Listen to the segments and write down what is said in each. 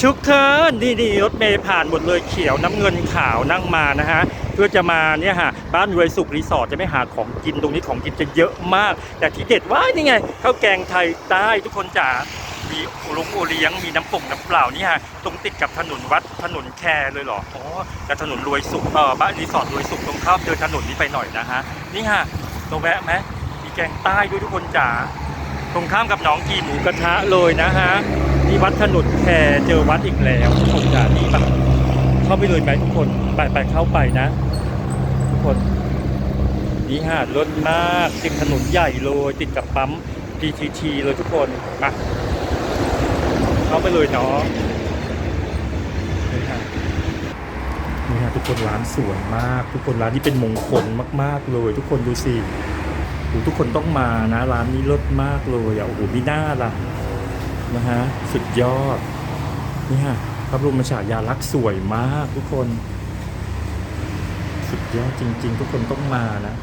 ชุกเทิร์นนี่นี่รถเมย์ผ่านหมดเลยเขียวน้ำเงินขาวนั่งมานะฮะเพื่อจะมาเนี่ยฮะบ้านรวยสุขรีสอร์ทจะไม่หาของกินตรงนี้ของกินจะเยอะมาก แต่ที่เด็ดว่านี่ไงข้าวแกงไทยใต้ทุกคนจ๋ามีโอลงโอเลี้ยงมีน้ำป่งน้ำเปล่านี่ฮะตรงติดกับถนนวัดถนนแคเลยเหรออ๋อแต่ถนนรวยสุขเออบ้านรีสอร์ทรวยสุขตรงข้ามเดินถนนนี้ไปหน่อยนะฮะนี่ฮะตรงแวะไหมมีแกงใต้ด้วยทุกคนจ๋าตรงข้ามกับหนองกีหมูกระทะเลยนะฮะ ที่วัดถนนแคเจอวัดอีกแล้วทุกคนจ๋านี่แบบเข้าไปเลยไหมทุกคนไปไปเข้าไปนะ ทุกคนนี่ฮะรถมากติดถนนใหญ่เลยติดกับปั๊ม PTT เลยทุกคนมาเข้าไปเลยเนาะนี่ฮะทุกคนร้านสวยมาก ทุกคนร้านนี้เป็นมงคลมาก ๆ เลย ทุกคนดูสิโอ้ทุกคนต้องมานะ ร้านนี้รสมากเลยอะโอ้โหมีหน้าล่ะ นะฮะ สุดยอด นี่ฮะพระบรมฉายาลักษณ์สวยมากทุกคน สุดยอดจริง ๆ ทุกคนต้องมานะ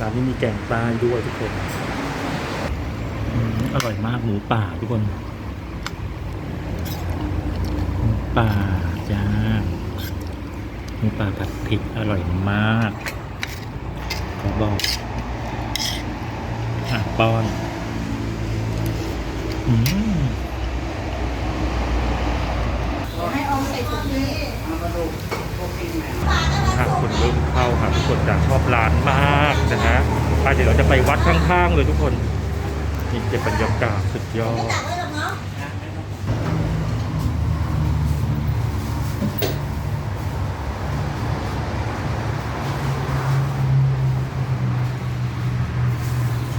ร้านนี้มีแกงใต้ด้วยทุกคนอืมอร่อยมากหมูป่าทุกคนหมูป่าจ้าหมูป่าผัดพริกอร่อยมากขอบอกอะป้อน อืม ให้เอาใส่ถุงนี้ หากคนเริ่มเข้าค่ะทุกคนจะชอบร้านมากนะฮะไปเดี๋ยวเราจะไปวัดข้างๆเลยทุกคนนี่เก็บรรยากาศสุดยอด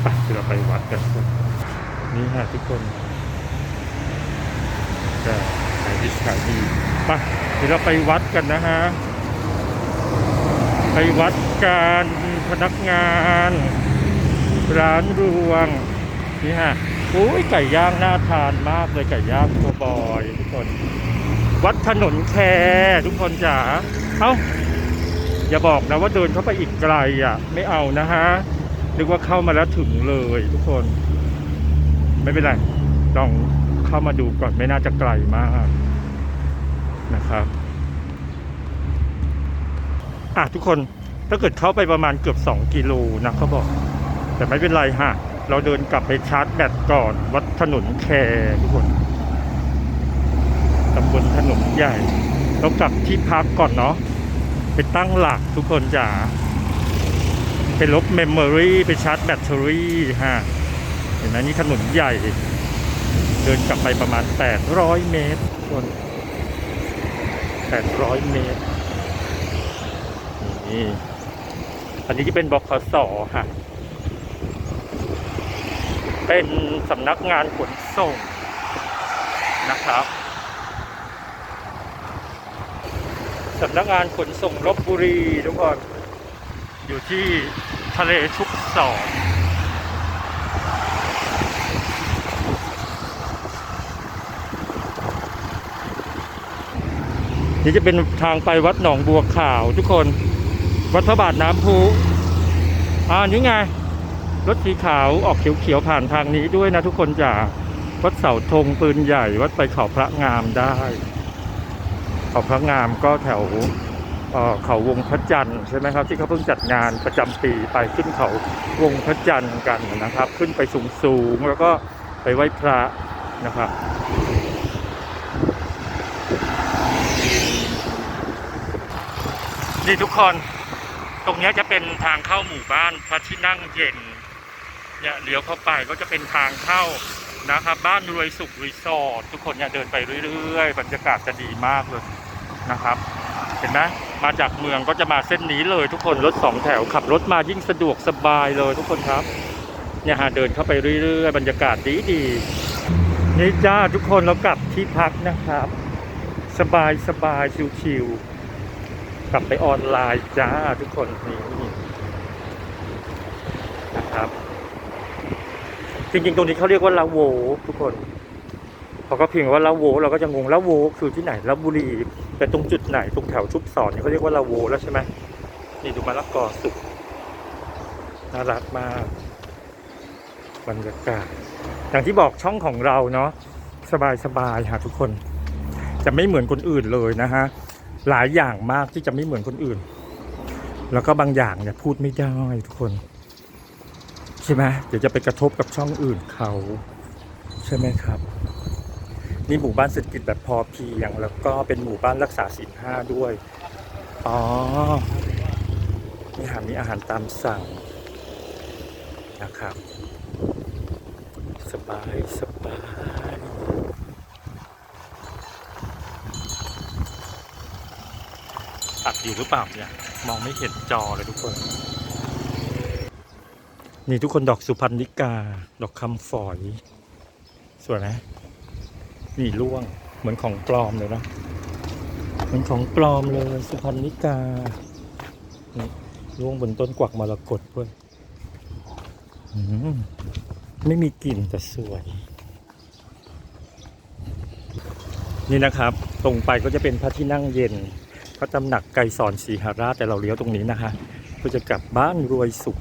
ไปเดี๋ยวเราไปวัดกัน นี่ฮะทุกคน ดิสขายดีไปเดี๋ยวเราไปวัดกันนะฮะ ไปวัดการพนักงาน ร้านรวง นี่ฮะโอ้ยไก่ย่างน่าทานมากเลยไก่ย่างตัวบอยทุกคน วัดถนนแคทุกคนจ๋าเอ้าอย่าบอกนะว่าเดินเข้าไปอีกไกลอะ ไม่เอานะฮะนึกว่าเข้ามาแล้วถึงเลยทุกคน ไม่เป็นไรลอง เข้ามาดูก่อนไม่น่าจะไกลมากนะครับอะทุกคนถ้าเกิดเข้าไปประมาณเกือบ 2 กิโลนะเขาบอก แต่ไม่เป็นไรฮะ เราเดินกลับไปชาร์จแบตก่อนวัดถนนแคทุกคนตำบลถนนใหญ่ เรากลับที่พักก่อนเนาะไปตั้งหลักทุกคนจ๋าไปลบเมมโมรีไปชาร์จแบตเตอรี่ฮะเห็นไหมนี่ถนนใหญ่ เดินกลับไปประมาณ 800 เมตรทุกคน800 เมตร นี่ อันนี้จะเป็นบคสค่ะ เป็นสำนักงานขนส่งนะครับสำนักงานขนส่งลบบุรีทุกคน อยู่ที่ทะเลชุกสอน นี่จะเป็นทางไปวัดหนองบัวขาวทุกคน วัดพระบาทน้ำพุอ่านี่ไง รถสีขาวออกเขียวๆผ่านทางนี้ด้วยนะทุกคนจ้าวัดเสาธงปืนใหญ่ วัดไปเขาพระงามได้ เขาพระงามก็แถวเขาวงพระจันทร์ใช่ไหมครับ ที่เขาเพิ่งจัดงานประจำปีไปขึ้นเขาวงพระจันทร์กันนะครับ ขึ้นไปสูงๆแล้วก็ไปไหว้พระนะครับ นี่ทุกคน ตรงนี้จะเป็นทางเข้าหมู่บ้านพระที่นั่งเย็น เนี่ยเลี้ยวเข้าไปก็จะเป็นทางเข้านะครับ บ้านรวยสุขรีสอร์ททุกคนเนี่ยเดินไปเรื่อยๆบรรยากาศจะดีมากเลยนะครับ เห็นไหมมาจากเมืองก็จะมาเส้นนี้เลยทุกคนรถสองแถวขับรถมายิ่งสะดวกสบายเลยทุกคนครับ เนี่ยฮะเดินเข้าไปเรื่อยๆบรรยากาศดีดีนี่จ้าทุกคนเรากลับที่พักนะครับ สบายสบายชิวๆ กลับไปออนไลน์จ้าทุกคนนี่นะครับ จริงๆ ตรงนี้เขาเรียกว่าลาโวทุกคนเขาก็เพียงว่าลาโวเราก็จะงงลาโวคือที่ไหนลบบุรีแต่ตรงจุดไหนตรงแถวชุบสอนเนี่ยเขาเรียกว่าลาโวแล้วใช่ไหมนี่ดูมะละกอสุกน่ารักมากบรรยากาศอย่างที่บอกช่องของเราเนาะสบายๆค่ะทุกคน จะไม่เหมือนคนอื่นเลยนะฮะ หลายอย่างมากที่จะไม่เหมือนคนอื่น แล้วก็บางอย่างเนี่ยพูดไม่ได้ทุกคน ใช่ไหมเดี๋ยวจะไปกระทบกับช่องอื่นเขา ใช่ไหมครับนี่หมู่บ้านเศรษฐกิจแบบพอเพียง แล้วก็เป็นหมู่บ้านรักษาศีลห้าด้วย อ๋อมีอาหารมีอาหารตามสั่งนะครับ สบาย สบาย อัดอยู่หรือเปล่าเนี่ย มองไม่เห็นจอเลยทุกคน นี่ทุกคนดอกสุพรรณิกา ดอกคำฝอย สวยไหมนี่ร่วงเหมือนของปลอมเลยเนะเหมือนของปลอมเลยสุพรรณิกานี่ร่วงบนต้นกวักมรกตด้วยไม่มีกลิ่นแต่สวย นี่นะครับ ตรงไปก็จะเป็นพระที่นั่งเย็น พระตำหนักไกรสอนสีหราชแต่เราเลี้ยวตรงนี้นะคะเพื่อจะกลับบ้านรวยสุข